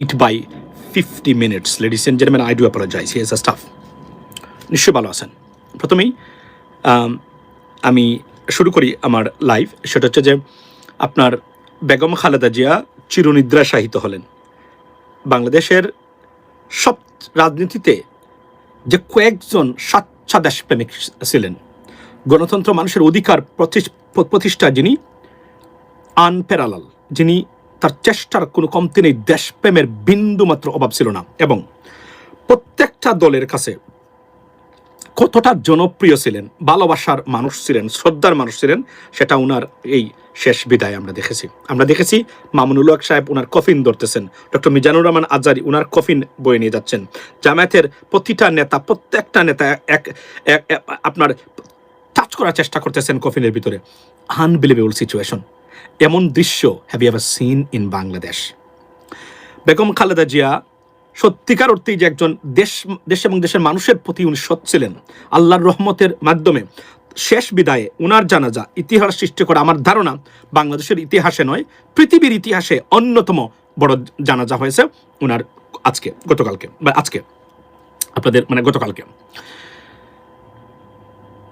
it by 50 minutes. Ladies and gentlemen, I do apologize. Here's the stuff. নিশ্চয়ই ভালো আছেন প্রথমেই আম, শুরু করি আমার লাইভ সেটা হচ্ছে যে আপনার বেগম খালেদা জিয়া চিরনিদ্রা শাহিত হলেন বাংলাদেশের সব রাজনীতিতে যে কয়েকজন স্বাচ্ছা দেশপ্রেমিক ছিলেন গণতন্ত্র মানুষের অধিকার প্রতিষ- প্রতিষ্ঠা যিনি আনপ্যারালাল যিনি তার চেষ্টার কোনো কমতি নেই, দেশপ্রেমের বিন্দু মাত্র অভাব ছিল না। এবং প্রত্যেকটা দলের কাছে কতটা জনপ্রিয় ছিলেন, ভালোবাসার মানুষ ছিলেন, শ্রদ্ধার মানুষ ছিলেন, সেটা উনার এই শেষ বিদায় আমরা দেখেছি। আমরা দেখেছি মামুনুল হক সাহেব উনার কফিন ধরতেছেন, ডক্টর মিজানুর রহমান আজারি উনার কফিন বয়ে নিয়ে যাচ্ছেন। জামায়াতের প্রতিটা নেতা, প্রত্যেকটা নেতা এক- আপনার টাচ করার চেষ্টা করতেছেন কফিনের ভিতরে। আনবিলিভেবল সিচুয়েশন এমন দৃশ্য have you seen in Bangladesh Begum Khaleda Zia সত্যিকার অর্থেই যে একজন দেশ দেশ এবং দেশের মানুষের প্রতি উনি সৎ ছিলেন, আল্লাহর রহমতের মাধ্যমে শেষ বিদায়ে উনার জানাজা, ইতিহাস সৃষ্টি করা আমার ধারণা বাংলাদেশের ইতিহাসে নয়, পৃথিবীর ইতিহাসে অন্যতম বড় জানাজা হয়েছে উনার আজকে, গতকালকে, বা আজকে, আপনাদের মানে গতকালকে।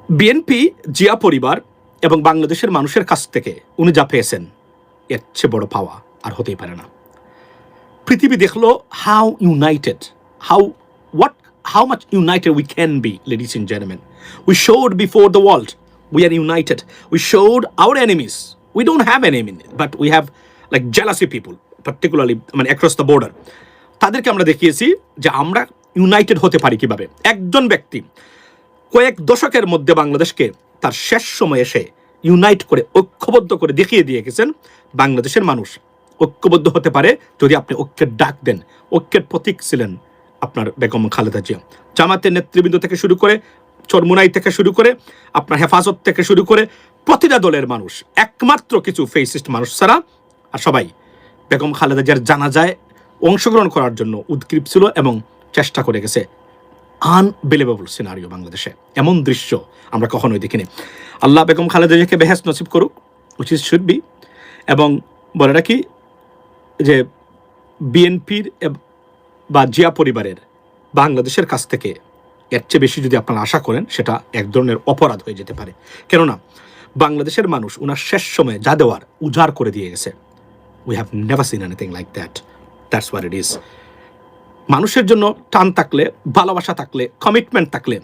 বিএনপি, জিয়া পরিবার এবং বাংলাদেশের মানুষের কাছ থেকে উনি যা পেয়েছেন, এর চেয়ে বড় পাওয়া আর হতেই পারে না। পৃথিবী দেখল how united how what how much united we can be ladies in gentleman we showed before the world we are united we showed our enemies we don't have an enemy but we have like jealousy people particularly মানে across the border তাদেরকে আমরা দেখিয়েছি যে আমরা United হতে পারি কীভাবে। একজন ব্যক্তি কয়েক দশকের মধ্যে বাংলাদেশকে তার শেষ সময় এসে ইউনাইট করে, ঐক্যবদ্ধ করে দেখিয়ে দিয়ে গেছেন বাংলাদেশের মানুষ। ঐক্যবদ্ধ হতে পারে যদি আপনি ঐক্যের ডাক দেন। ঐক্যের প্রতীক ছিলেন আপনার বেগম খালেদা জিয়া। জামাতের নেতৃবৃন্দ থেকে শুরু করে, চরমুনাই থেকে শুরু করে, আপনার হেফাজত থেকে শুরু করে প্রতিটা দলের মানুষ, একমাত্র কিছু ফেসিস্ট মানুষ ছাড়া আর সবাই বেগম খালেদা জিয়ার জানা যায় অংশগ্রহণ করার জন্য উদ্গ্রীব ছিল এবং চেষ্টা করে গেছে। আনবিলিভেবল সিনারিও বাংলাদেশে। এমন দৃশ্য আমরা কখনোই দেখিনি। আল্লাহ বেগম খালেদা জিয়াকে বেহেস নসিব করুক উচিত শুড বি এবং বলে রাখি যে বিএনপির বা জিয়া পরিবারের বাংলাদেশের কাছ থেকে এর চেয়ে বেশি যদি আপনারা আশা করেন, সেটা এক ধরনের অপরাধ হয়ে যেতে পারে। কেননা, বাংলাদেশের মানুষ ওনার শেষ সময়ে যা দেওয়ার উজাড় করে দিয়ে গেছে। We have never seen anything like that that's war it is মানুষের জন্য টান থাকলে, ভালোবাসা থাকলে কমিটমেন্ট থাকলে,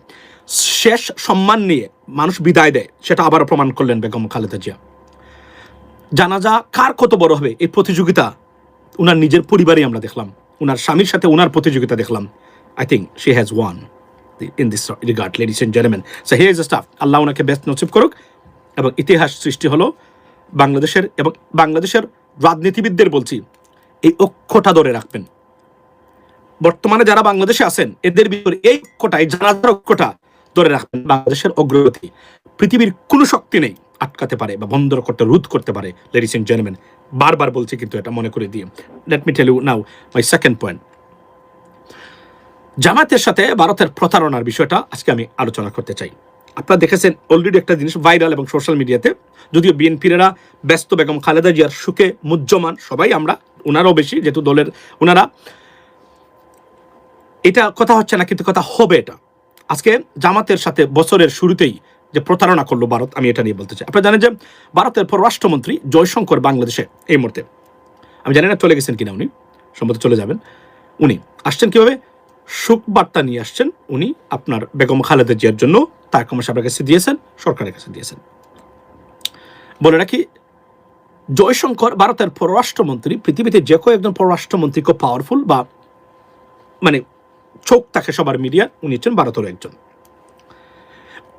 শেষ সম্মান নিয়ে মানুষ বিদায় দেয়, সেটা আবারও প্রমাণ করলেন বেগম খালেদা জিয়া। জানাজা কার কত বড় হবে? এই প্রতিযোগিতা উনার নিজের পরিবারেই আমরা দেখলাম। উনার স্বামীর সাথে উনার প্রতিযোগিতা দেখলাম। I think she has won in this regard ladies and gentleman so here is stuff আল্লাহ ওনাকে বেস্ট নসিব করুক এবং ইতিহাস সৃষ্টি হলো বাংলাদেশের এবং বাংলাদেশের রাজনীতিবিদদের বলছি, এই অক্ষটা ধরে রাখবেন। বর্তমানে যারা বাংলাদেশে আছেন, এদের ভিতরে এই ঐক্যটা এই জানাজার ঐক্যটা ধরে রাখবেন, বাংলাদেশের অগ্রগতি। পৃথিবীর কোনো শক্তি নেই আটকাতে পারে বা বন্ধ করতে রোধ করতে পারে। লেডিস এন্ড জেন্টলম্যান বারবার বলছি কিন্তু এটা মনে করে দিয়ে let me tell you now my second point জামাতের সাথে ভারতের প্রতারণার বিষয়টা আজকে আমি আলোচনা করতে চাই। আপনারা দেখেছেন অলরেডি একটা জিনিস ভাইরাল এবং সোশ্যাল মিডিয়াতে যদিও বিএনপিরা ব্যস্ত বেগম খালেদা জিয়ার সুখে মুজ্জমান সবাই আমরা ওনারাও বেশি, যেহেতু দলের ওনারা এটা কথা হচ্ছে না, কিন্তু কথা হবে এটা। আজকে জামাতের সাথে বছরের শুরুতেই যে প্রতারণা করল ভারত, আমি এটা নিয়ে বলতে চাই। আপনারা জানেন যে ভারতের পররাষ্ট্রমন্ত্রী জয়শঙ্কর বাংলাদেশে এই মুহূর্তে। আমি জানি না চলে গেছেন কিনা উনি, সম্ভবত চলে যাবেন। উনি আসছেন কীভাবে? সুখ বার্তা নিয়ে আসছেন উনি আপনার বেগম খালেদা জিয়ার জন্য। তার কমার সাহেবের কাছে দিয়েছেন, সরকারের কাছে দিয়েছেন। বলে রাখি, জয়শঙ্কর ভারতের পররাষ্ট্রমন্ত্রী, পৃথিবীতে যে পররাষ্ট্রমন্ত্রী খুব পাওয়ারফুল বা মানে চোখ থাকে সবার মিডিয়া, উনি হচ্ছেন ভারতের একজন।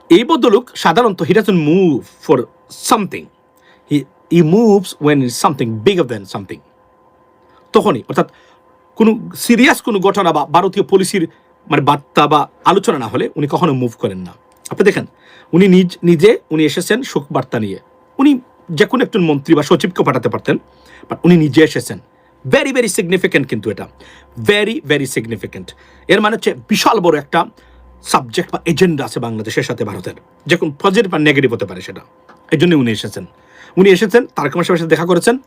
এই বদলুক সাধারণত he doesn't move for something he E moves when is something bigger than something তখনই, অর্থাৎ কোনো সিরিয়াস কোনো ঘটনা বা ভারতীয় পলিসির মানে বার্তা বা আলোচনা না হলে উনি কখনো মুভ করেন না। আপনি দেখেন, উনি নিজ, নিজে উনি এসেছেন শোক বার্তা নিয়ে। উনি যে কোনো একজন মন্ত্রী বা সচিবকে পাঠাতে পারতেন বাট উনি নিজে এসেছেন। ভেরি ভেরি সিগনিফিক্যান্ট কিন্তু এটা। ভেরি ভেরি সিগনিফিক্যান্ট এর মানে হচ্ছে বিশাল বড় একটা সাবজেক্ট বা এজেন্ডা আছে বাংলাদেশের সাথে ভারতের। যে কোনো পজিটিভ বা নেগেটিভ হতে পারে সেটা। এই জন্যই উনি এসেছেন। উনি এসেছেন, তারক মাসের সাথে দেখা করেছেন।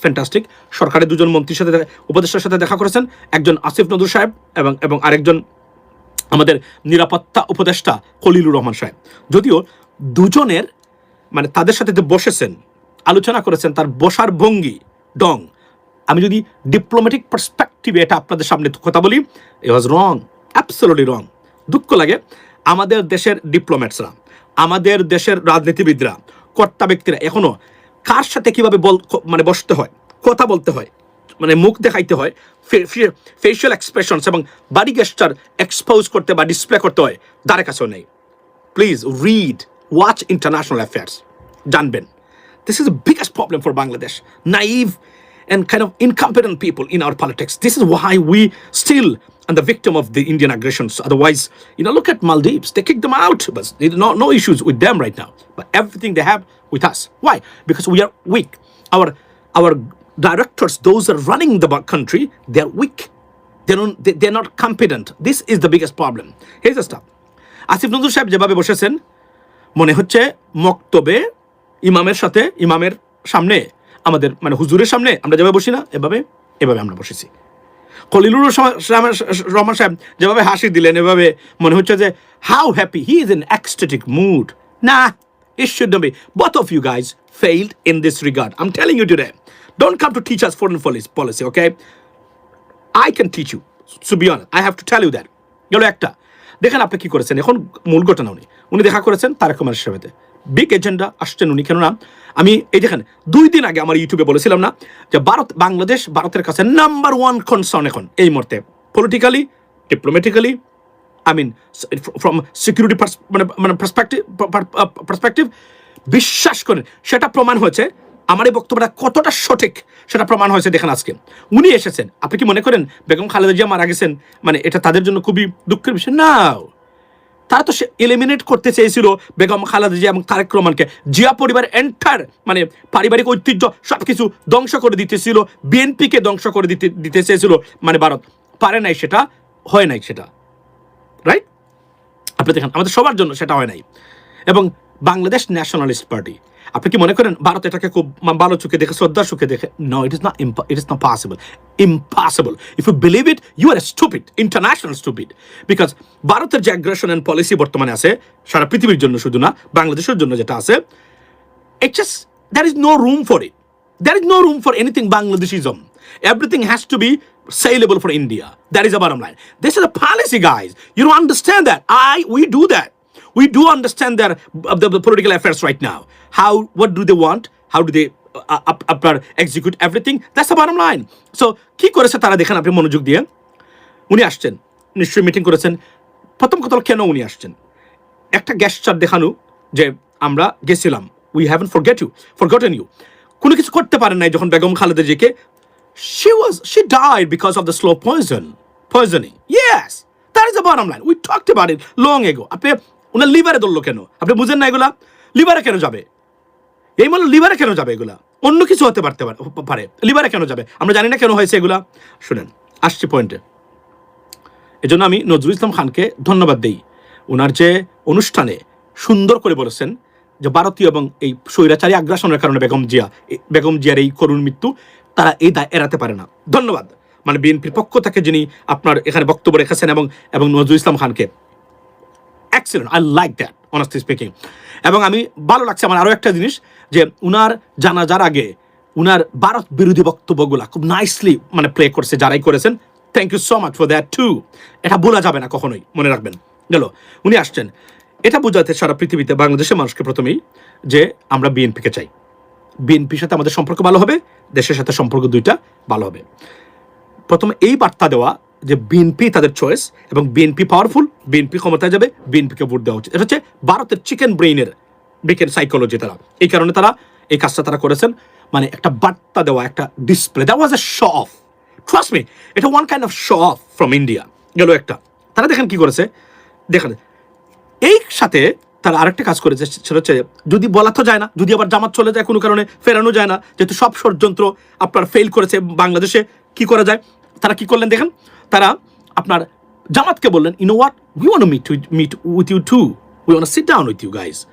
ফ্যান্টাস্টিক সরকারের দুজন মন্ত্রীর সাথে উপদেষ্টার সাথে দেখা করেছেন। একজন আসিফ নজরুল সাহেব এবং এবং আরেকজন আমাদের নিরাপত্তা উপদেষ্টা খলিলুর রহমান সাহেব। যদিও দুজনের মানে তাদের সাথে যে বসেছেন, আলোচনা করেছেন, তার বসার ভঙ্গি, ডং। আমি যদি ডিপ্লোম্যাটিক পার্সপেক্টিভে এটা আপনাদের সামনে কথা বলি ই ওয়াজ রং অ্যাবসোলুটলি রং দুঃখ লাগে, আমাদের দেশের ডিপ্লোম্যাটসরা আমাদের দেশের রাজনীতিবিদরা, কর্তা ব্যক্তিরা এখনও কার সাথে কীভাবে বল মানে বসতে হয়, কথা বলতে হয় মানে মুখ দেখাইতে হয় ফেশিয়াল এক্সপ্রেশনস এবং বাডি গেস্টার এক্সপোজ করতে বা ডিসপ্লে করতে হয় তার কাছেও নেই। Please read watch international affairs জানবেন। This is biggest problem for Bangladesh naive and kind of incompetent people in our politics. This is why we still are the victim of the Indian aggressions. Otherwise, you know, look at Maldives. They kicked them out, but no, no issues with them right now. But everything they have with us. Why? Because we are weak. Our our directors, those that are running the country, they're weak. They don't, they, they're not competent. This is the biggest problem. Here's the stuff. Asif Nazrul সাহেব যেভাবে বসেছেন মনে হচ্ছে মক্তবে ইমামের সাথে ইমামের সামনে আমাদের মানে হুজুরের সামনে আমরা যেভাবে বসি না, এভাবে এভাবে আমরা বসেছি। খলিলুর রহমান সাহেব যেভাবে হাসি দিলেন, এভাবে মনে হচ্ছে যে how happy he is an ecstatic mood না ঈশ্বর নবী both of you guys failed in this regard am telling you today don't come to teach us for policy okay I can teach you so be I have to tell you that গেল একটা। দেখেন আপনি কি করেছেন? এখন মূল ঘটনা উনি। উনি দেখা করেছেন তারেক কুমার সাথে বিগ এজেন্ডা আসছেন উনি কেননা আমি এই দেখেন, দুই দিন আগে আমার ইউটিউবে বলেছিলাম না যে ভারত, বাংলাদেশ ভারতের কাছে নাম্বার ওয়ান কনসার্ন এখন এই মুহূর্তে। Politically diplomatically fr- from security pers- মানে মানে পার্সপেক্টিভ বিশ্বাস করেন, সেটা প্রমাণ হয়েছে, আমার এই বক্তব্যটা কতটা সঠিক সেটা প্রমাণ হয়েছে দেখেন আজকে। উনি এসেছেন। আপনি কি মনে করেন বেগম খালেদা জিয়া মারা গেছেন? মানে এটা তাদের জন্য খুবই দুঃখের বিষয়? না। তারা তো সে এলিমিনেট করতে চেয়েছিল বেগম খালেদা জিয়া এবং তারেক রহমানকে। জিয়া পরিবার এন্টার মানে পারিবারিক ঐতিহ্য সব কিছু ধ্বংস করে দিতেছিল, বিএনপিকে ধ্বংস করে দিতে দিতে চেয়েছিল মানে ভারত। পারে নাই সেটা, হয় নাই সেটা। রাইট আপনি দেখেন, আমাদের সবার জন্য সেটা হয় নাই। এবং বাংলাদেশ ন্যাশনালিস্ট পার্টি আপনি কি মনে করেন ভারত এটাকে খুব ভালো চোখে দেখে শ্রদ্ধার চোখে দেখে no it is not it is not possible impossible if you believe it you are stupid international stupid because ভারতের যে অ্যাগ্রেশন অ্যান্ড পলিসি বর্তমানে আছে সারা পৃথিবীর জন্য শুধু না বাংলাদেশের জন্য যেটা আছে it just there is no room for it. There is no room for anything Bangladeshism. Everything has to be saleable for India. That is the bottom line. This is a policy, guys. You don't understand that. I we do. We do understand their uh, the, the political affairs right now. How what do they want? How do they uh, execute everything? That's the bottom line. So কি করেছে তারা দেখেন আপনি মনোযোগ দিয়ে উনি আসছেন নিশ্চয়ই মিটিং করেছেন প্রথম কথা কেন উনি আসছেন একটা গ্যাসচার দেখানো যে আমরা গেছিলাম we haven't forget you forgotten you কোনো কিছু করতে পারেন নাই যখন বেগম খালেদা জিকে she was she died because of the slow poison poisoning yes that is the bottom line we talked about it long ago আপনি ওনার লিভারে ধরলো কেন? আপনি বুঝেন না এগুলা? লিভারে কেন যাবে? এই মানে লিভারে কেন যাবে এগুলা? অন্য কিছু হতে পারতে পারে- লিভারে কেন যাবে? আমরা জানি না কেন হয়েছে এগুলা। শুনেন, আসছি পয়েন্টে এজন্য আমি নজরুল ইসলাম খানকে ধন্যবাদ দেই। ওনার যে অনুষ্ঠানে সুন্দর করে বলেছেন যে ভারতীয় এবং এই স্বৈরাচারী আগ্রাসনের কারণে বেগম জিয়া বেগম জিয়ার এই করুণ মৃত্যু তারা এই দায় এড়াতে পারে না। ধন্যবাদ। মানে বিএনপির পক্ষ থেকে যিনি আপনার এখানে বক্তব্য রেখেছেন এবং এবং নজরুল ইসলাম খানকে। Excellent I like that honestly speaking এবং আমি ভালো লাগছে আমার আরও একটা জিনিস যে উনার জানাজার আগে উনার ভারত বিরোধী বক্তব্যগুলা খুব নাইসলি মানে প্লে করছে, যারাই করেছেন। Thank you so much for that to এটা ভোলা যাবে না কখনোই, মনে রাখবেন। গেল, উনি আসছেন। এটা বোঝাতে সারা পৃথিবীতে বাংলাদেশের মানুষকে প্রথমেই যে আমরা বিএনপিকে চাই। বিএনপির সাথে আমাদের সম্পর্ক ভালো হবে, দেশের সাথে সম্পর্ক দুইটা ভালো হবে। প্রথমে এই বার্তা দেওয়া যে বিএনপি তাদের চয়েস এবং বিএনপি পাওয়ারফুল বিএনপি ক্ষমতায় যাবে বিএনপিকে ভোট দেওয়া উচিত। এটা হচ্ছে ভারতের চিকেন ব্রেইনের ব্রেকের সাইকোলজি তারা। এই কারণে তারা এই কাজটা তারা করেছেন মানে একটা বার্তা দেওয়া, একটা display that was a show of trust me এটা one kind of show of from India গেল একটা। তারা দেখেন কি করেছে? দেখেন, এই সাথে তারা আরেকটা কাজ করেছে, সেটা হচ্ছে যদি বলা তো যায় না, যদি আবার জামাত চলে যায়, কোনো কারণে ফেরানো যায় না, যেহেতু সব ষড়যন্ত্র আপনার ফেল করেছে বাংলাদেশে, কি করা যায়? তারা কি করলেন দেখেন? তারা আপনার জামাতকে বললেন you know what we want meet meet with you to we want sit down with you guys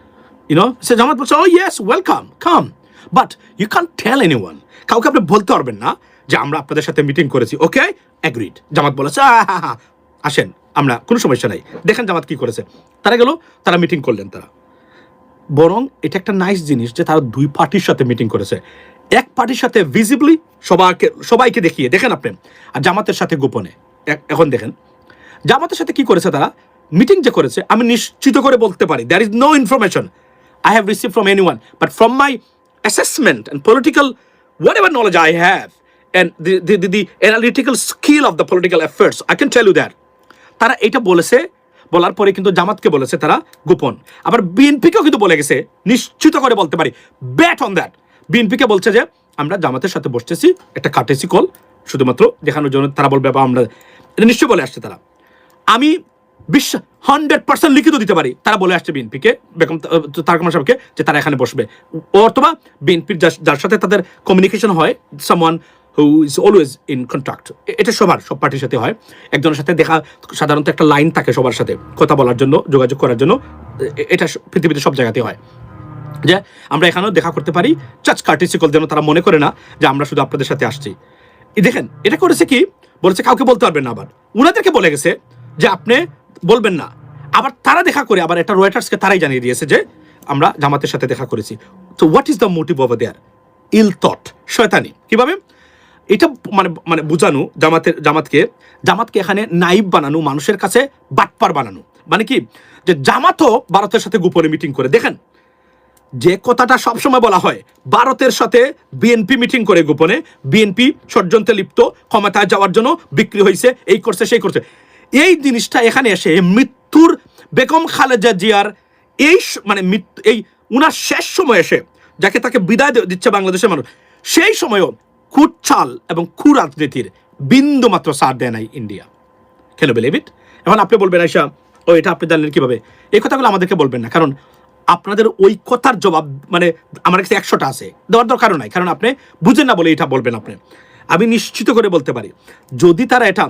you know say Jamaat বলছে ও yes welcome come but you can tell anyone কাউকে আপনি বলতে পারবেন না যে আমরা আপনাদের সাথে মিটিং করেছি। ওকে অ্যাগ্রিড জামাত বলেছে "আহ, হা, হা, আসেন আমরা কোনো সমস্যা নাই। দেখেন জামাত কি করেছে। তারা গেল তারা মিটিং করলেন তারা। বরং এটা একটা নাইস জিনিস যে তারা দুই পার্টির সাথে মিটিং করেছে। এক পার্টির সাথে ভিজিবলি সবাইকে সবাইকে দেখিয়ে, দেখেন আপনি, আর জামাতের সাথে গোপনে। এখন দেখেন, জামাতের সাথে কি করেছে তারা? মিটিং যে করেছে, আমি নিশ্চিত করে বলতে পারি there is no information I have receive from anyone but from my assessment and political whatever knowledge I have and the the analytical skill of the political affairs I can tell you that তারা এটা বলেছে, বলার পরে কিন্তু জামাতকে বলেছে তারা গোপন। আবার বিএনপিকেও কিন্তু বলে গেছে, নিশ্চিত করে বলতে পারি ব্যাট অন দ্যাট বিএনপিকে বলছে যে, আমরা জামাতের সাথে বসতেছি, একটা কাটেছি কল, শুধুমাত্র দেখানোর জন্য তারা বলবে বা আমরা, এটা নিশ্চয়ই বলে আসছে তারা। আমি বিশ্বাস হান্ড্রেড পার্সেন্ট লিখিত দিতে পারি, তারা বলে আসছে বিএনপিকে, বেগম তারক সাহেবকে, যে তারা এখানে বসবে। অথবা বিএনপির যার সাথে তাদের কমিউনিকেশন হয় someone who is always in contact এটা সবার, সব পার্টির সাথে হয়। একজনের সাথে দেখা, সাধারণত একটা লাইন থাকে সবার সাথে, কথা বলার জন্য, যোগাযোগ করার জন্য এটা পৃথিবীতে সব জায়গাতে হয়। যে আমরা এখানেও দেখা করতে পারি চার্চ কার্টিসিকল যেন তারা মনে করে না যে আমরা শুধু আপনাদের সাথে আসছি। দেখেন, এটা করেছে কি? বলেছে, কাউকে বলতে পারবেন না আবার। উনাদেরকে বলে গেছে যে, আপনি বলবেন না। আবার তারা দেখা করে, আবার এটা রয়টার্সকে তারাই জানিয়ে দিয়েছে যে, আমরা জামাতের সাথে দেখা করেছি। তো what is the motive over there ill thought শয়তানি। কীভাবে? এটা মানে মানে বুঝানো জামাতের, জামাতকে জামাতকে এখানে নাইব বানানো, মানুষের কাছে বাটপার বানানো। মানে কি? যে জামাতও ভারতের সাথে গোপনে মিটিং করে। দেখেন যে কথাটা সবসময় বলা হয়, ভারতের সাথে বিএনপি মিটিং করে গোপনে বিএনপি ষড়যন্ত্রে লিপ্ত, ক্ষমতায় যাওয়ার জন্য বিক্রি হয়েছে এই করছে, সেই করছে। এই জিনিসটা এখানে এসে মৃত্যুর বেগম খালেদা জিয়ার এই মানে মৃত্যু এই উনার শেষ সময় এসে, যাকে তাকে বিদায় দিচ্ছে বাংলাদেশের মানুষ, সেই সময়ও কুটচাল এবং কুরাজনীতির বিন্দু মাত্র সার দেয় নাই ইন্ডিয়া। কেন বিলিভ এখন আপনি বলবেন আইসা ও এটা আপনি জানলেন কীভাবে? এই কথাগুলো আমাদেরকে বলবেন না, কারণ আপনাদের ওই কথার জবাব মানে আমার কাছে একশোটা আছে। দেওয়ার দরকারও নাই, কারণ আপনি বুঝেন না বলে এটা বলবেন আপনি। আমি নিশ্চিত করে বলতে পারি, যদি তারা এটা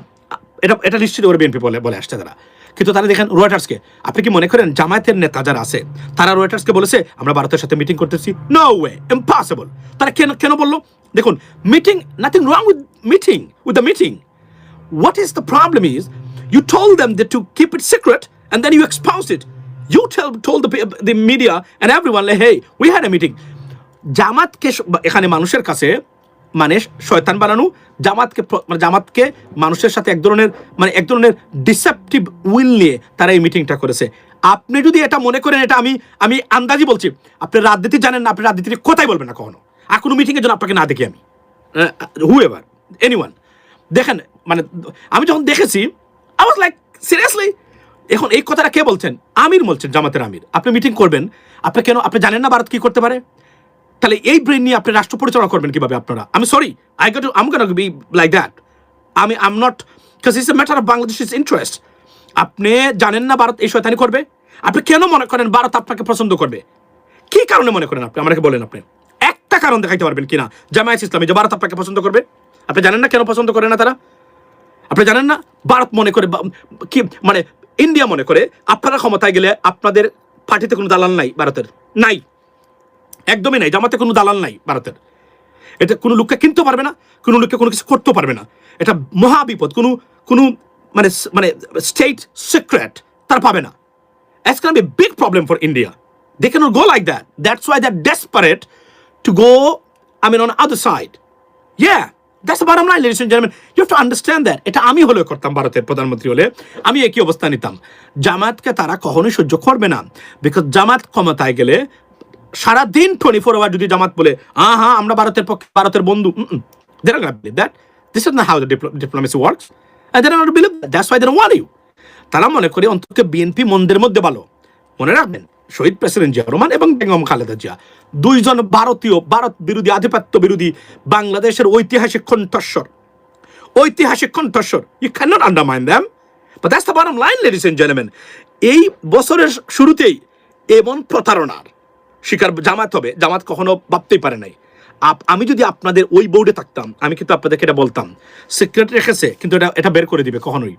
এটা এটা নিশ্চিত করে বিএনপি বলে বলে আসছে তারা। কিন্তু তারা দেখেন রয়টার্সকে আপনি কি মনে করেন জামায়াতের নেতা যারা আছে, তারা রয়টার্সকে বলেছে, আমরা ভারতের সাথে মিটিং করতেছি নো ওয়ে ইম্পসিবল তারা কেন কেন বলল? দেখুন meeting nothing wrong with meeting with the meeting What is the problem is, you told them that to keep it secret and then you exposed it. You tell, told the, the media and everyone, like, hey, we had a meeting. জামাতকে এখানে মানুষের কাছে মানে শয়তান বানানো জামাতকে মানে জামাতকে মানুষের সাথে এক ধরনের মানে এক ধরনের ডিসেপটিভ উইল নিয়ে তারা এই মিটিংটা করেছে। আপনি যদি এটা মনে করেন এটা আমি আমি আন্দাজি বলছি আপনি রাজনীতি জানেন না আপনি রাজনীতি নিয়ে কোথায় বলবেন না কখনো। আর কোনো মিটিংয়ের জন্য আপনাকে না দেখি আমি। হু এভার এনিওয়ান দেখেন মানে আমি যখন দেখেছি আই ওয়াজ লাইক সিরিয়াসলি এখন এই কথাটা কে বলছেন? আমির বলছেন, জামাতের আমির। আপনি মিটিং করবেন। আপনি কেন, আপনি জানেন না ভারত কি করতে পারে? তাহলে এই ব্রেন নিয়ে আপনি রাষ্ট্র পরিচালনা করবেন কীভাবে আপনারা? আমি সরি আই গট আম কেন বি লাইক দ্যাট আমি am not because it's a matter of Bangladesh is interest আপনি জানেন না ভারত এই শয়তানি করবে? আপনি কেন মনে করেন ভারত আপনাকে পছন্দ করবে? কি কারণে মনে করেন আপনি? আমাকে বলেন আপনি। একটা কারণ দেখাইতে পারবেন কিনা? জামায়াত ইসলামী যে ভারত আপনাকে পছন্দ করবে? আপনি জানেন না কেন পছন্দ করে না তারা? আপনি জানেন না? ভারত মনে করে কি মানে ইন্ডিয়া মনে করে আপনারা ক্ষমতায় গেলে আপনাদের পার্টিতে কোনো দালাল নাই ভারতের। নাই। একদমই নাই। জামাতে কোনো দালাল নাই ভারতের। এটা কোনো লোককে কিনতে পারবে না কোনো লোককে কোনো কিছু করতেও পারবে না। এটা মহা বিপদ। কোনো কোনো মানে মানে স্টেট সিক্রেট তার পাবে না। It's going to be a big problem for like that. That's why they're desperate to go, I mean, on the other side. Yeah, line, ladies and gentlemen. You have to understand that. এটা আমি হলে করতাম ভারতের প্রধানমন্ত্রী হলে আমি একই অবস্থা নিতাম জামাতকে তারা কখনোই সহ্য করবে না বিকজ জামাত ক্ষমতায় গেলে সারাদিন টোয়েন্টি ফোর আওয়ার যদি জামাত বলে আ হ্যাঁ আমরা ভারতের পক্ষে ভারতের বন্ধু how the diplo- diplomacy works. And they don't want to believe that. That's why they don't want you. তারা মনে করে অন্তত বিএনপি মন্দের মধ্যে ভালো মনে রাখবেন শহীদ প্রেসিডেন্ট জিয়া রহমান এবং বেগম খালেদা জিয়া। দুইজন ভারতীয়, ভারত বিরোধী, আধিপত্য বিরোধী বাংলাদেশের ঐতিহাসিক কণ্ঠস্বর। ঐতিহাসিক কণ্ঠস্বর। You cannot undermine them but that's line ladies and gentleman এই বছরের শুরুতেই এমন প্রতারণার শিকার জামাত হবে জামাত কখনো ভাবতেই পারে নাই। আমি যদি আপনাদের ওই বোর্ডে থাকতাম, আমি কিন্তু আপনাদেরকে এটা বলতাম। সিক্রেট রেখেছে, কিন্তু এটা এটা বের করে দিবে কখনোই।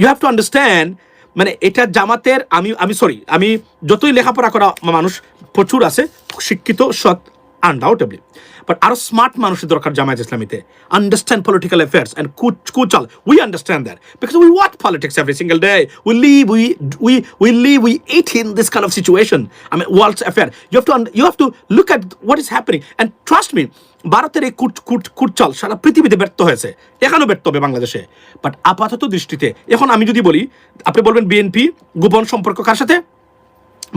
ইউ হ্যাভ টু আন্ডারস্ট্যান্ড মানে এটা জামাতের, আমি আমি সরি আমি যতই লেখাপড়া করা মানুষ, প্রচুর আছে, শিক্ষিত, সৎ আনডাউটেবলি বাট আরও স্মার্ট মানুষের দরকার জামায়াত ইসলামীতে। Understand political affairs and কুচাল। We understand that because we watch politics every single day we live we we we live we eat in this kind of situation I mean world's affair you have to you have to look at what is happening and trust me ভারতের এই কুট কুট কুটচাল সারা পৃথিবীতে ব্যর্থ হয়েছে। এখানেও ব্যর্থ হবে বাংলাদেশে। বাট আপাতত দৃষ্টিতে, এখন আমি যদি বলি, আপনি বলবেন বিএনপি গোপন সম্পর্ক কার সাথে?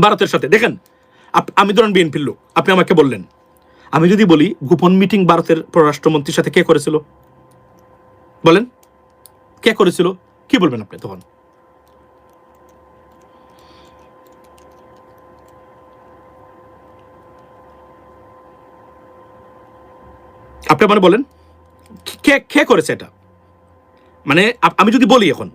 ভারতের সাথে। দেখেন আমি ধরেন বিএনপির লোক। আপনি আমাকে বললেন আমি যদি বলি, গোপন মিটিং ভারতের পররাষ্ট্রমন্ত্রীর সাথে কে করেছিল? বলেন, কে করেছিল? কি বলবেন আপনি তখন? আপনি মানে বলেন, কে কে করেছে এটা? মানে আমি যদি বলি এখন,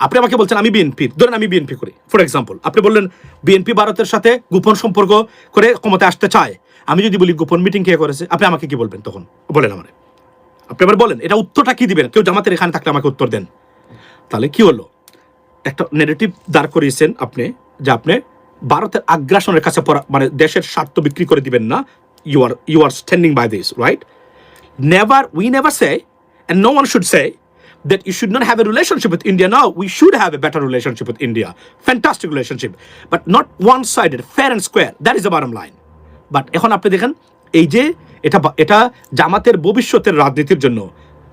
আপনি আমাকে বলছেন আমি বিএনপির ধরেন আমি বিএনপি করি, ফর এক্সাম্পল। আপনি বললেন, বিএনপি ভারতের সাথে গোপন সম্পর্ক করে ক্ষমতায় আসতে চায় আমি যদি বলি গোপন মিটিং কে করেছে, আপনি আমাকে কি বলবেন তখন? বলেন আমার। আপনি আবার বলেন, এটা উত্তরটা কি দিবেন? কেউ জামাতের এখানে থাকলে আমাকে উত্তর দেন। তাহলে কি হলো? একটা নেগেটিভ দাঁড় করিয়েছেন আপনি, যে আপনি ভারতের আগ্রাসনের কাছে পড়া মানে দেশের স্বার্থ বিক্রি করে দিবেন না you are you are standing by this right never we never say and no one should say that you should not have a relationship with India now we should have a better relationship with India fantastic relationship but not one sided fair and square that is a bottom line but এখন আপনি দেখেন, এই যে এটা এটা জামাতের ভবিষ্যতের রাজনীতির জন্য।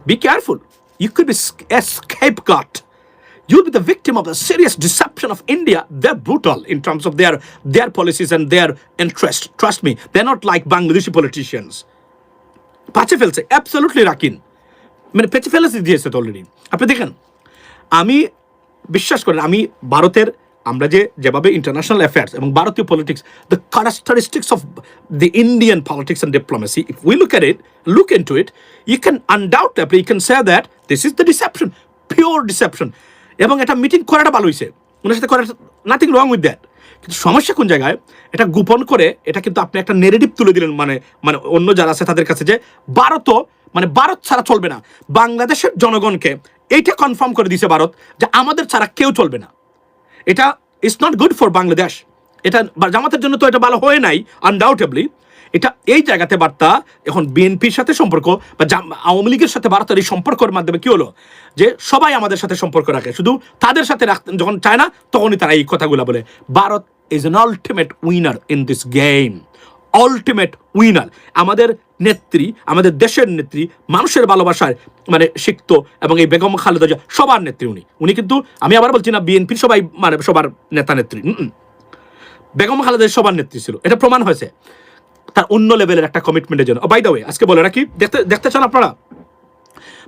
Be careful you could be scapegoat you'll be the victim of the serious deception of India they are brutal in terms of their their policies and their interest trust me they not like Bangladeshi politicians পাচে ফেলছে? Absolutely রাখিন মানে পেছে ফেলেছে, দিয়েছে তো already আপনি দেখেন, আমি বিশ্বাস করেন, আমি ভারতের আমরা যে যেভাবে ইন্টারন্যাশনাল অ্যাফেয়ার্স এবং ভারতীয় politics the characteristics of the Indian politics and diplomacy if we look at it look into it you can undoubt you can say that this is the deception pure deception এবং এটা meeting করাটা ভালো হয়েছে। ওনার সাথে করা nothing wrong with that কিন্তু সমস্যা কোন জায়গায়? এটা গোপন করে, এটা কিন্তু আপনি একটা নেগেটিভ তুলে দিলেন মানে মানে অন্য যারা আছে তাদের কাছে যে ভারতও মানে ভারত ছাড়া চলবে না। বাংলাদেশের জনগণকে এইটা কনফার্ম করে দিছে ভারত যে আমাদের ছাড়া কেউ চলবে না। এটা it's not good for Bangladesh এটা জামাতের জন্য তো এটা ভালো হয় নাই আনডাউটেবলি এটা এই জায়গাতে বার্তা, এখন বিএনপির সাথে সম্পর্ক বা আওয়ামী লীগের সাথে ভারতের এই সম্পর্কের মাধ্যমে কি হলো? যে সবাই আমাদের সাথে সম্পর্ক রাখে, শুধু তাদের সাথে রাখতে যখন চায় না, তখনই তারা এই কথাগুলো বলে। Bharat is an ultimate winner in this game ultimate winner আমাদের নেত্রী, আমাদের দেশের নেত্রী, মানুষের ভালোবাসায় মানে সিক্ত এবং এই বেগম খালেদা জিয়া, সবার নেত্রী উনি। উনি কিন্তু, আমি আবার বলছি না, বিএনপির সবাই মানে সবার নেতা নেত্রী। বেগম খালেদা সবার নেত্রী ছিল। এটা প্রমাণ হয়েছে তার অন্য লেভেলের একটা কমিটমেন্টের জন্য। বাই দা ওয়ে আজকে বলে রাখি, দেখতে দেখতে চান আপনারা?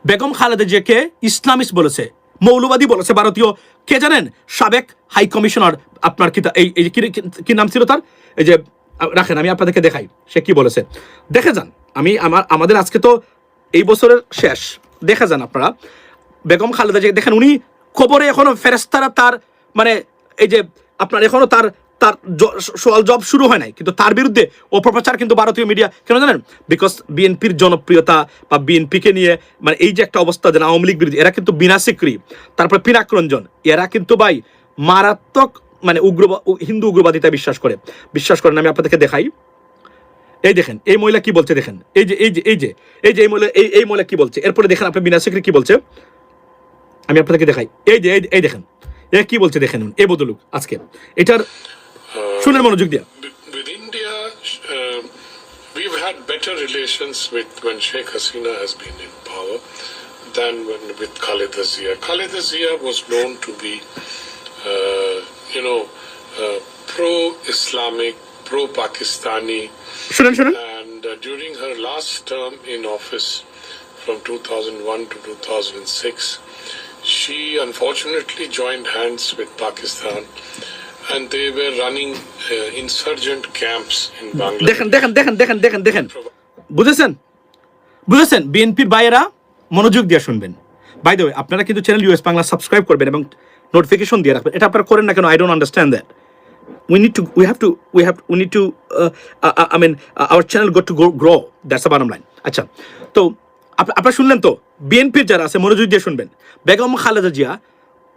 বেগম খালেদা জিয়াকে ইসলামিস্ট বলেছে, মৌলবাদী বলেছে ভারতীয়। কে জানেন? সাবেক হাই কমিশনার আপনার কি এই কি নাম ছিল তার? এই যে রাখেন, আমি আপনাদেরকে দেখাই, সে কি বলেছে। দেখে যান, আমি আমার, আমাদের আজকে তো এই বছরের শেষ। দেখে যান আপনারা। বেগম খালেদা জিয়া, দেখেন, উনি খবরে এখনও ফেরেস্তারা তার মানে এই যে আপনার এখনও তার তার সোয়াল জব শুরু হয় নাই, কিন্তু তার বিরুদ্ধে অপপ্রচার কিন্তু ভারতীয় মিডিয়া, কেন জানেন? বিকজ বিএনপির জনপ্রিয়তা বা বিএনপিকে নিয়ে মানে এই যে একটা অবস্থা যেন আওয়ামী লীগ বিরোধী, এরা কিন্তু বিনা সিক্রি। তারপরে পিনাক রঞ্জন, এরা কিন্তু ভাই মারাত্মক মানে উগ্র হিন্দু উগ্রবাদিতা বিশ্বাস করে। বিশ্বাস করেন আমি আপনাদেরকে দেখাই। এই দেখেন এই মহিলা কি বলছে দেখেন? এই যে এই যে এই যে এই যে এই মহিলা এই এই মহিলা কি বলছে? এরপরে দেখেন আপনি বিনা কি বলছে? আমি আপনাদেরকে দেখাই। এই যে এই- দেখেন এ কি বলছে দেখেন এ বদলুক আজকে। এটার শুনেন মনোযোগ দিয়া। Uh, we've had better relations with when Sheikh Hasina has been in power than when with Khaleda Zia. Khaleda Zia was known to be, uh, you know, uh, pro-Islamic, pro-Pakistani, শুনেন শুনেন and uh, during her last term in office, from 2001 to 2006, she unfortunately joined hands with Pakistan, and they were running uh, insurgent camps in Bangladesh. দেখেন দেখেন দেখেন দেখেন দেখেন দেখেন বুঝেছেন বুঝেছেন বিএনপির বাইরা মনোযোগ দিয়ে শুনবেন বাই দ্য আপনারা কিন্তু চ্যানেল ইউএস বাংলা সাবস্ক্রাইব করবেন এবং নোটিফিকেশন দিয়ে রাখবেন। এটা আপনারা করেন না কেন? I don't understand that need to we have to we have we need to uh, uh, uh, I mean uh, our channel got to line. আচ্ছা তো আপ- আপনারা শুনলেন তো? বিএনপির যারা আছে মনোযোগ দিয়ে শুনবেন। বেগম খালেদা জিয়া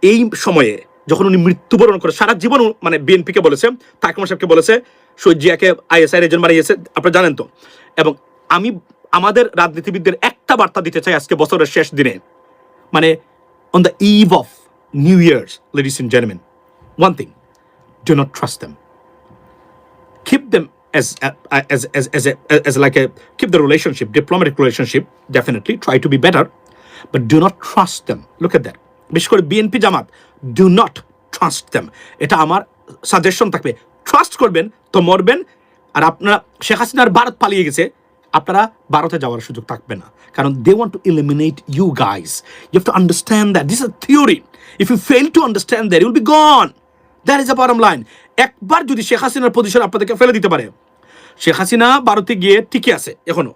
এই সময়ে যখন উনি মৃত্যুবরণ করে সারা জীবন মানে বিএনপিকে বলেছে তাকমা সাহেবকে বলেছে শহীদ জিয়াকে আইএসআই এজেন্ট বানিয়েছে আপনারা জানেন তো? এবং আমি আমাদের রাজনীতিবিদদের একটা বার্তা দিতে চাই আজকে বছরের শেষ দিনে। মানে on the eve of new Year's, ladies and gentleman one thing do not trust them. keep them as as as as a, as like a keep the relationship diplomatic relationship definitely try to be better but do not trust them look at that বিশেষ করে BNP Jamaat do not trust them এটা আমার suggestion থাকবে trust করবেন তো মরবেন আর আপনারা শেখ হাসিনার ভারত পালিয়ে গেছে আপনারা ভারতে যাওয়ার সুযোগ থাকবে না। কারণ they want to eliminate you guys you have to understand that this is theory if you fail to understand that you'll be gone that is a line একবার যদি শেখ হাসিনার পজিশন আপনাদেরকে ফেলে দিতে পারে শেখ হাসিনা ভারতে গিয়ে টিকে আছে, এখনও।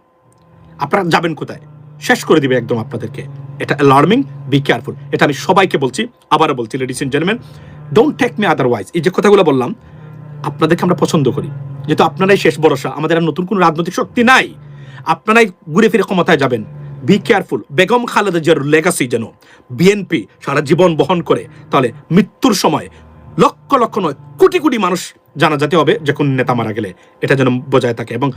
আপনারা যাবেন কোথায়? শেষ করে দিবে একদম আপনাদেরকে। এটা অ্যালার্মিং বি কেয়ারফুল এটা আমি সবাইকে বলছি, আবারও বলছি ladies and gentleman don't take me otherwise এই যে কথাগুলো বললাম, আপনাদেরকে আমরা পছন্দ করি। যেহেতু আপনারাই শেষ ভরসা, আমাদের আর নতুন কোনো রাজনৈতিক শক্তি নাই। আপনারাই ঘুরে ফিরে ক্ষমতায় যাবেন। বি কেয়ারফুল বেগম খালেদা জিয়ার লেগাসি যেন বিএনপি সারা জীবন বহন করে, তাহলে মৃত্যুর সময় লক্ষ লক্ষ নয়, কোটি কোটি মানুষ জানা যেতে হবে যে কোন নেতা মারা গেলে। এটা যেন বজায় থাকে এবং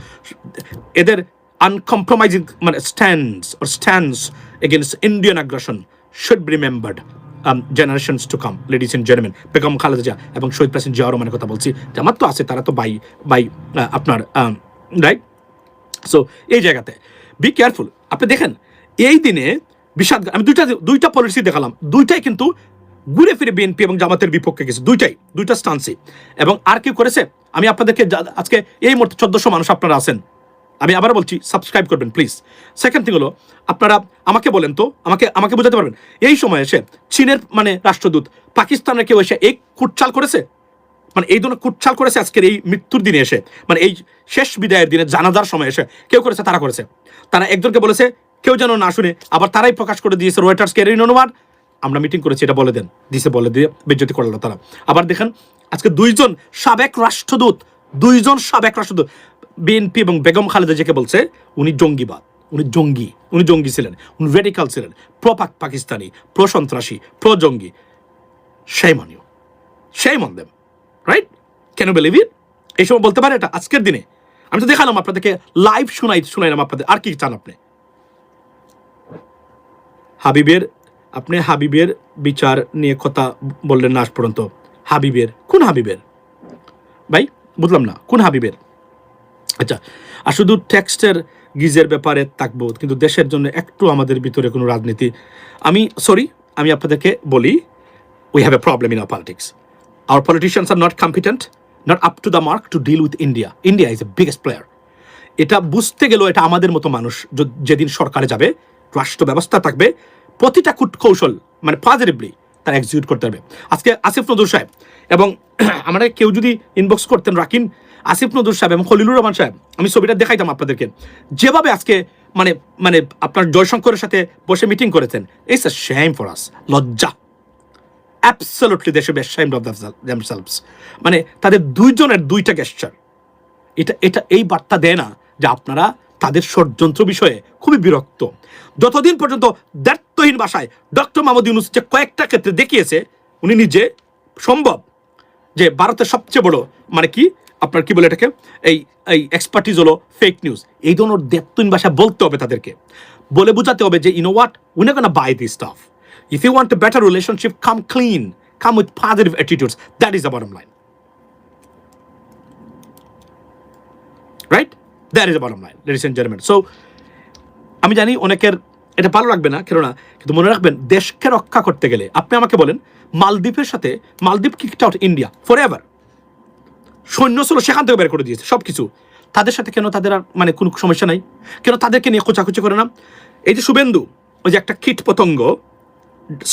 এদের আনকম্প্রোমাইজিং মানে stands or stands against Indian আগ্রাসন should remembered generations to come ladies and gentleman Begum Khaleda Zia এবং শহীদ প্রেসিডেন্ট জিয়া রহমানের কথা বলছি। আমার তো আছে, তারা তো বাই বাই আপনার রাইট সো এই জায়গাতে। বি কেয়ারফুল আপনি দেখেন, এই দিনে বিষাদ, আমি দুইটা দুইটা পলিসি দেখালাম। দুইটাই কিন্তু ঘুরে ফিরে বিএনপি এবং জামাতের বিপক্ষে গেছে। দুইটাই, দুইটা স্টান্সই এবং আর কি করেছে? আমি আপনাদেরকে আজকে এই মুহূর্তে চোদ্দশো মানুষ আপনারা আছেন। আমি আবার বলছি সাবস্ক্রাইব করবেন প্লিজ সেকেন্ড থিং হলো, আপনারা আমাকে বলেন তো, আমাকে আমাকে বোঝাতে পারবেন। এই সময় এসে চীনের মানে রাষ্ট্রদূত, পাকিস্তানের কেউ এসে এই কুটচাল করেছে? মানে এই ধরনের কুটছাল করেছে আজকের এই মৃত্যুর দিনে এসে। মানে এই শেষ বিদায়ের দিনে জানাজার সময় এসে কেউ করেছে, তারা করেছে। তারা একজনকে বলেছে, কেউ যেন না শুনে, আবার তারাই প্রকাশ করে দিয়েছে রয়টার্সকে এর অনুবাদ আমরা মিটিং করেছি, এটা বলে দেন, দিছে বলে দিয়ে বেজ্জতি করল তারা। আবার দেখেন, আজকে দুইজন সাবেক রাষ্ট্রদূত, দুইজন সাবেক রাষ্ট্রদূত, বিএনপি এবং বেগম খালেদা জিকে বলছে, উনি জঙ্গিবাদ, উনি জঙ্গি উনি জঙ্গি ছিলেন, উনি রেডিকাল ছিলেন প্রো পাকিস্তানি প্রো সন্ত্রাসী প্রো জঙ্গি সেই মানিও, সেই মন them right can believe it এই সময় বলতে পারে এটা আজকের দিনে। আমি তো দেখালাম আপনাদেরকে লাইভ শোনাই শুনাইলাম আপনাদের। আর কি চান আপনি? হাবিবের আপনি হাবিবের বিচার নিয়ে কথা বললেন না আজ পর্যন্ত। হাবিবের কোন হাবিবের? ভাই, বুঝলাম না। কোন হাবিবের? আচ্ছা আর শুধু টেক্সটের গিজের ব্যাপারে থাকব কিন্তু দেশের জন্য একটু আমাদের ভিতরে কোনো রাজনীতি। আমি সরি আমি আপনাদেরকে বলি, we have a problem in our politics. Our politicians are not competent, not up to the mark to deal with India. India is the biggest player. এটা বুঝতে গেলেও এটা আমাদের মতো মানুষ যেদিন সরকারে যাবে রাষ্ট্র ব্যবস্থা থাকবে প্রতিটা কুট কৌশল মানে পজিটিভলি তারা এক্সিকিউট করতে হবে আজকে আসিফ নজরুল সাহেব এবং আমরা কেউ যদি ইনবক্স করতেন রাখিন আসিফ নজরুল সাহেব এবং খলিলুর রহমান সাহেব আমি ছবিটা দেখাইতাম আপনাদেরকে যেভাবে আজকে মানে মানে আপনার জয়শঙ্করের সাথে বসে মিটিং করেছেন it's a Shyam for us লজ্জা absolutely they should ashamed of themselves. মানে তাদের দুইজনের দুইটা গেস্টার এটা এটা এই বার্তা দেয় না যে আপনারা তাদের ষড়যন্ত্র বিষয়ে খুবই বিরক্ত। যতদিন পর্যন্ত দ্ব্যর্থহীন ভাষায় ডক্টর মাহমুদ ইউনুস যে কয়েকটা ক্ষেত্রে দেখিয়েছে, উনি নিজে সম্ভব যে ভারতের সবচেয়ে বড় মানে কি, আপনার কি বলে এটাকে, এই এই এক্সপার্টিজ হলো ফেক নিউজ এই ধরনের দেবতুন ভাষা বলতে হবে তাদেরকে। বলে বোঝাতে হবে যে ইনো হোয়াট উই না by this stuff if you want a better relationship come clean come with positive attitudes that is the bottom line right that is bottom line ladies and gentleman so আমি জানি অনেকের এটা ভালো লাগবে না, কেননা, কিন্তু মনে রাখবেন, দেশকে রক্ষা করতে গেলে আপনি আমাকে বলেন, মালদ্বীপের সাথে, Maldives kicked out India forever সৈন্য ছিল, সেখান থেকে বের করে দিয়েছে সব কিছু তাদের সাথে কেন তাদের আর মানে কোনো সমস্যা নাই? কেন তাদেরকে নিয়ে খোঁচাখুচি করে না? এই যে শুভেন্দু, ওই যে একটা কীট পতঙ্গ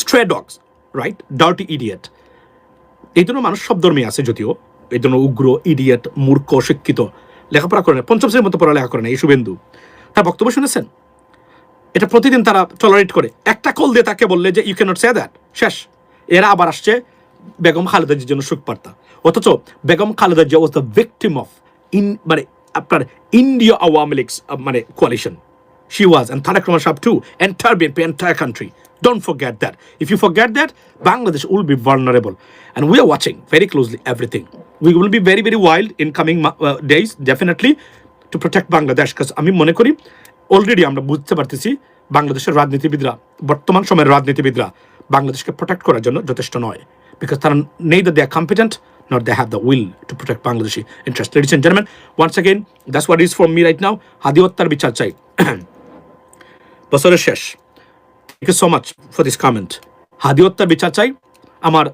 stray dogs right dirty idiot এই জন্য মানুষ সব ধর্মে আছে যদিও। এই জন্য উগ্র ইডিয়েট মূর্খ, শিক্ষিত, লেখাপড়া করে না। পঞ্চম শ্রেণির মতো পড়ালেখা করে না এই শুভেন্দু তার বক্তব্য শুনেছেন? এটা প্রতিদিন তারা টলারেট করে। একটা কল দিয়ে তাকে বললে যে ইউ ক্যানট সে দ্যাট শেষ। এরা আবার আসছে বেগম খালেদা জির জন্য সুখ বার্তা অথচ Begum Khaleda Zia was the victim of in মানে আপনার ইন্ডিয়া আওয়ামী লীগ মানে coalition She was, and Tareq Rahman Shah too, entire BNP, entire country. Don't forget that. If you forget that, Bangladesh will be vulnerable. And we are watching very closely everything. We will be very, very wild in coming uh, days, definitely. To protect Bangladesh কাজ আমি মনে করি already আমরা বুঝতে পারতেছি বাংলাদেশের রাজনীতিবিদরা বর্তমান সময়ের রাজনীতিবিদরা বাংলাদেশকে প্রোটেক্ট করার জন্য যথেষ্ট নয় বিকজ তারা নেই the they are competent not they have the will to protect Bangladeshi interest ladies and gentleman once again that's what is for me right now Hadi হত্যার বিচার চাই বছরের শেষ। Thank you so much for this comment Hadi হত্যার বিচার চাই আমার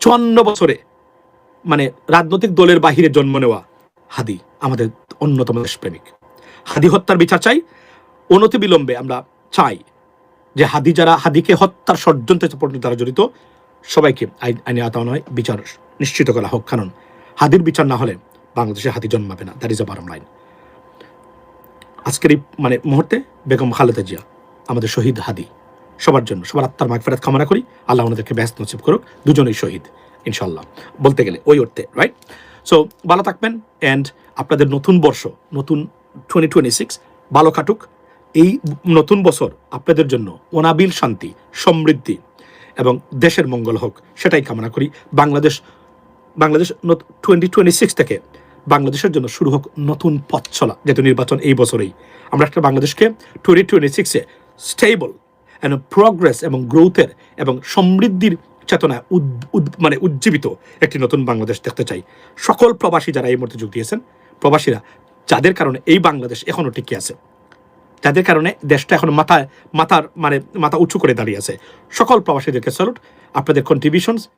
চুয়ান্ন বছরে মানে রাজনৈতিক দলের বাহিরে জন্ম নেওয়া হাদি, আমাদের অন্যতম দেশপ্রেমিক। হাদি হত্যার বিচার চাই, অনতি বিলম্বে আমরা চাই যে হাদি যারা হাদিকে হত্যার ষড়যন্ত্রে পর্যন্ত তারা জড়িত, সবাইকে আইন আইনে আতা নয় বিচার নিশ্চিত করা হোক। কারণ হাদির বিচার না হলে বাংলাদেশে হাদি জন্মাবে না। That is a bottom line আজকের এই মানে মুহূর্তে বেগম খালেদা জিয়া, আমাদের শহীদ হাদি, সবার জন্য, সবার আত্মার মাগফেরাত কামনা করি। আল্লাহ ওনাদেরকে ব্যস্ত নসিব করুক, দুজনেই শহীদ ইনশাল্লাহ বলতে গেলে, ওই অর্থে রাইট সো ভালো থাকবেন অ্যান্ড আপনাদের নতুন বর্ষ, নতুন টোয়েন্টি টোয়েন্টি সিক্স ভালো কাটুক। এই নতুন বছর আপনাদের জন্য অনাবিল শান্তি, সমৃদ্ধি এবং দেশের মঙ্গল হোক, সেটাই কামনা করি। Bangladesh Bangladesh twenty twenty six থেকে বাংলাদেশের জন্য শুরু হোক নতুন পথ চলা যেহেতু নির্বাচন এই বছরেই। আমরা একটা বাংলাদেশকে টোয়েন্টি টোয়েন্টি সিক্সে স্টেবল অ্যান্ড প্রগ্রেস এবং গ্রোথের এবং সমৃদ্ধির চেতনায় উদ- মানে উজ্জীবিত একটি নতুন বাংলাদেশ দেখতে চাই। সকল প্রবাসী যারা এই মুহূর্তে যোগ দিয়েছেন, প্রবাসীরা, যাদের কারণে এই বাংলাদেশ এখনও টিকে আছে, যাদের কারণে দেশটা এখন মাথায়, মাথার মানে মাথা উঁচু করে দাঁড়িয়ে আছে, সকল প্রবাসীদেরকে স্যালুট আপনাদের কন্ট্রিবিউশনস